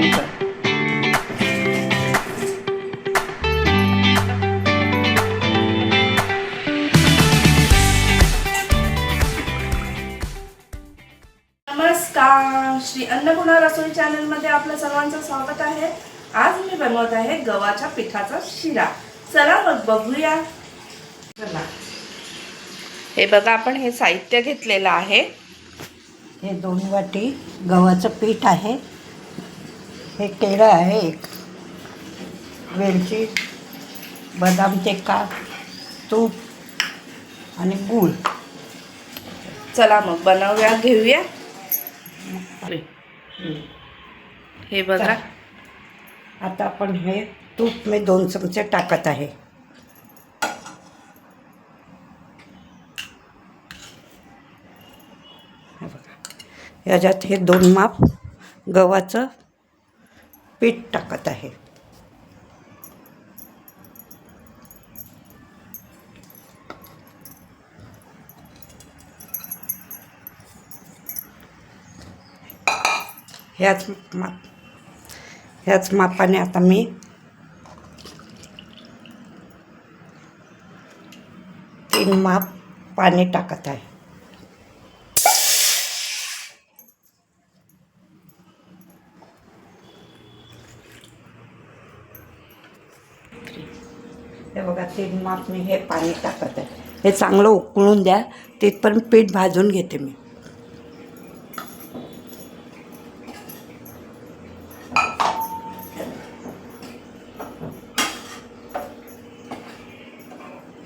नमस्कार. श्री अन्नपूर्णा रसोई चॅनलमध्ये आपलं सर्वांचं स्वागत आहे. आज मी बनवत आहे गव्हाच्या पिठाचा शिरा. चला मग बघूया. चला. हे बघा आपण हे साहित्य घेतलेलं आहे. हे दोन वाटी गव्हाचं पीठ आहे. हे केळं आहे एक. वेलची बदामचे काप तूप आणि गूळ. चला मग बनवूया घेऊया. हे बघा. आता आपण हे तूप मी दोन चमचे टाकत आहे. हे याच्यात हे दोन माप गव्हाचं पीठ टाकत आहे. ह्याच माप ह्याच मापाने आता मी तीन माप पाणी टाकत आहे. हे बघा ते माप मी हे पाणी टाकत आहे. हे चांगलं उकळून द्या तिथपर्यंत पीठ भाजून घेते मी.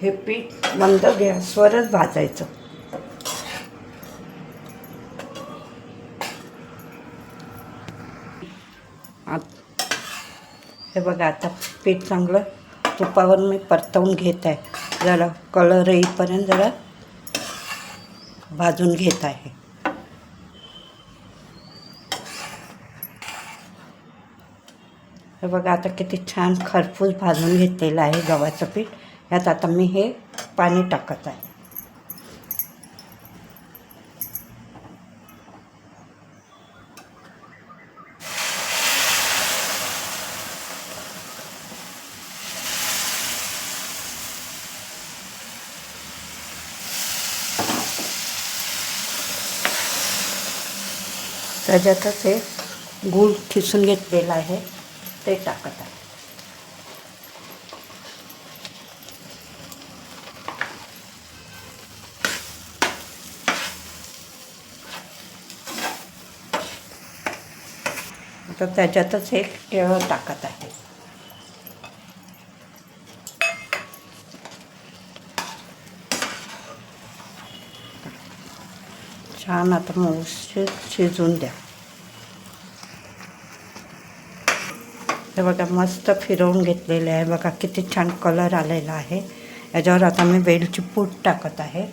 हे पीठ मंद गॅसवरच भाजायचं. हे बघा आता पीठ चांगलं तुपावर मी परतवून घेत आहे. जरा कलर येईपर्यंत जरा भाजून घेत आहे. हे बघा आता किती छान खरपूस भाजून घेतलेलं आहे गव्हाचं पीठ. यात आता मी हे पाणी टाकत आहे. त्याच्यातच हे गूळ खिसून घेतलेलं आहे. ते टाकत आहे. आता त्याच्यातच हे केळं टाकत आहे. छान आता मऊशी शिजवून द्या हे बघा मस्त फिरवून घेतलेले आहे बघा किती छान कलर आलेला आहे याच्यावर आता मी वेलची पूड टाकत आहे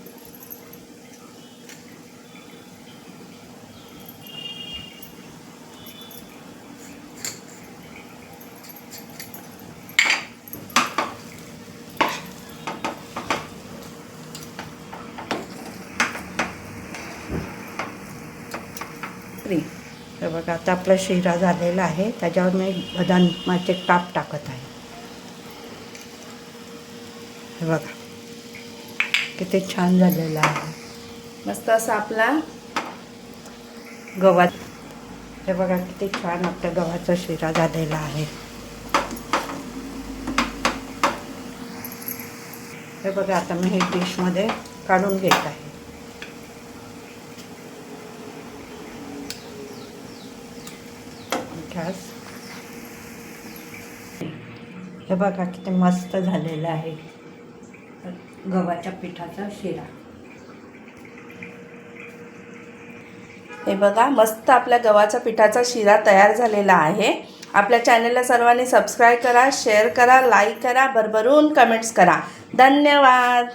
हे बघा आता आपला शिरा झालेला आहे. त्याच्यावर मी बदामाचे काप टाकत आहे. हे बघा किती छान झालेलं आहे. मस्त असा आपला गव्हा. हे बघा किती छान आपल्या गव्हाचा शिरा झालेला आहे. हे बघा आता मी हे डिशमध्ये काढून घेत आहे. गॅस हे बघा किती मस्त झालेलं आहे. गव्हाच्या पिठाचा शिरा. हे बघा मस्त आपल्या गव्हाच्या पिठाचा शिरा तयार झालेला आहे. आपल्या चॅनलला सर्वांनी सबस्क्राईब करा शेअर करा लाईक करा भरभरून कमेंट्स करा. धन्यवाद!